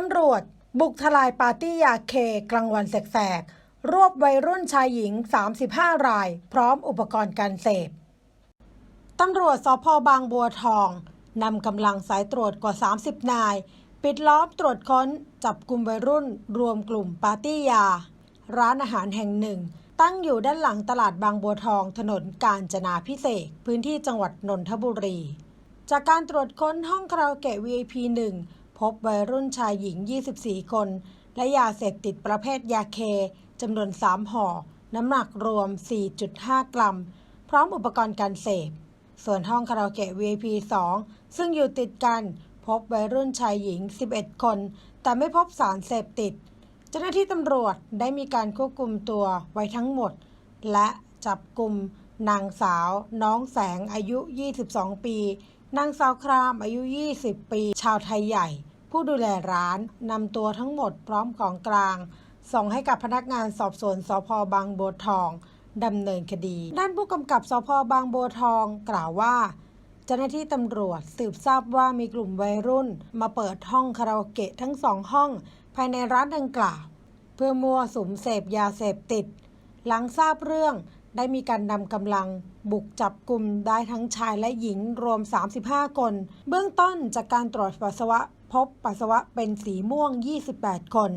ตำรวจ บุกทลายปาร์ตี้ยาเคกลางวันแสกๆ รวบวัยรุ่นชายหญิง 35 ราย พร้อมอุปกรณ์การเสพ ตำรวจสพบางบัวทองนำกำลังสายตรวจกว่า 30 นาย ปิดล้อมตรวจค้น จับกลุ่มวัยรุ่น รวมกลุ่มปาร์ตี้ยา ร้านอาหารแห่งหนึ่ง ตั้งอยู่ด้านหลังตลาดบางบัวทองถนนกาญจนาพิเศษพื้นที่จังหวัดนนทบุรี จากการตรวจค้นห้องคาราโอเกะ VIP 1 พบวัยรุ่นชายหญิง 24 คน และยาเสพติดประเภทยาเคจำนวน 3 ห่อ น้ำหนักรวม 4.5 กรัม พร้อมอุปกรณ์การเสพ ส่วนห้องคาราโอเกะ VIP 2 ซึ่งอยู่ติดกัน พบวัยรุ่นชายหญิง 11 คน แต่ไม่พบสารเสพติด เจ้าหน้าที่ตำรวจได้มีการควบคุมตัวไว้ทั้งหมด และจับกลุ่มนางสาว น้องแสงอายุ 22 ปี นางสาวครามอายุ 20 ปี ชาวไทยใหญ่ ผู้ดูแลร้านนำตัวทั้งหมดพร้อมของกลาง ส่งให้กับพนักงานสอบสวนสพบางบัวทองดำเนินคดี ด้านผู้กำกับสพบางบัวทองกล่าวว่า เจ้าหน้าที่ตำรวจสืบทราบว่ามีกลุ่มวัยรุ่น มาเปิดห้องคาราโอเกะทั้งสองห้อง ภายในร้านดังกล่าว เพื่อมั่วสุมเสพยาเสพติด หลังทราบเรื่องได้มีการนำกำลังบุกจับกลุ่มได้ทั้งชายและหญิงรวม 35 คน เบื้องต้นจากการตรวจปัสสาวะ พบปัสสาวะเป็นสีม่วง 28 คน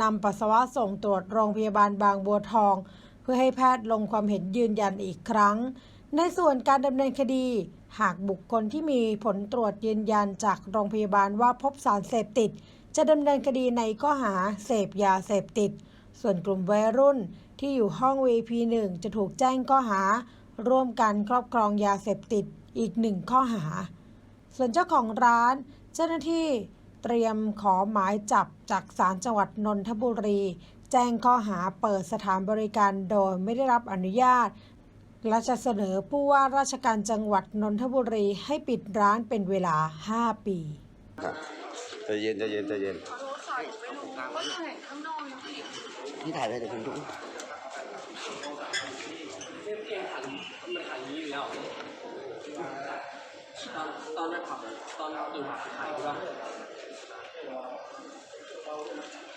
นำปัสสาวะส่งตรวจโรงพยาบาลบางบัวทอง เพื่อให้แพทย์ลงความเห็นยืนยันอีกครั้ง ในส่วนการดำเนินคดี หากบุคคลที่มีผลตรวจยืนยันจากโรงพยาบาลว่าพบสารเสพติด จะดำเนินคดีในข้อหาเสพยาเสพติด ส่วนกลุ่มวัยรุ่นที่อยู่ห้อง VIP 1 จะถูกแจ้งข้อหา ร่วมกันครอบครองยาเสพติดอีกหนึ่งข้อหา ส่วนเจ้าของร้าน เจ้าหน้าที่เตรียมขอหมายจับจากศาลจังหวัดนนทบุรี แจ้งข้อหาเปิดสถานบริการโดยไม่ได้รับอนุญาต และจะเสนอผู้ว่าราชการจังหวัดนนทบุรีให้ปิดร้านเป็นเวลา 5 ปีใจเย็นใจเย็นใจเย็นขอโทษค่ะหนูไม่รู้ก็ถ่ายข้างนอกนะพี่พี่ถ่ายไปเดี๋ยวผมดูมันขายอย่างนี้อยู่แล้ว ตอนตอนนั้นขับตอนอยู่หาดไทยใช่ปะตอนตอน